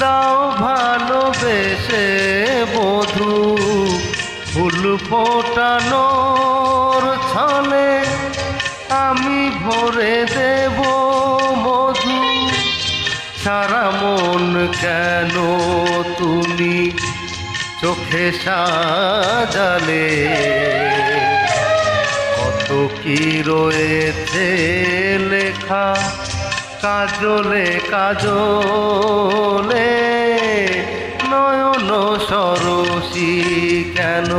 দাও ভালোবেসে বধু। ফুল ফোটানোর ছলে আমি ভরে দেব মধু। সারা মন কেন তুমি চোখে সাজালে? কত কি রয়েছে লেখা কাজলে কাজলে নয়ন সরসী কেন?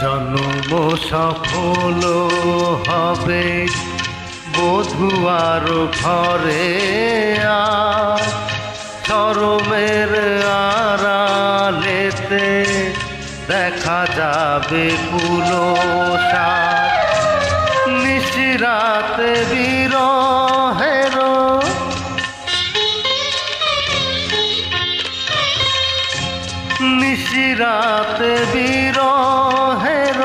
জন্ম সফল হবে বধুয়ার ঘরে আর যাবে কুলো সার নিশিরাতে বিরহেরো। নিশিরাতে বিরহের।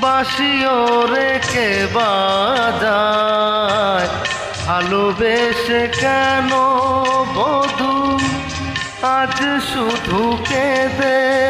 বাসিও রেখে বাজায়? ভালোবেসে কেন বধু? আজ শুধু কেঁদে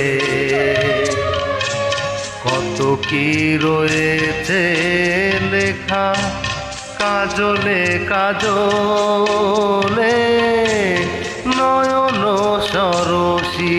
কি রয়েছে লেখা? কাজলে কাজলে নয়ন সরসী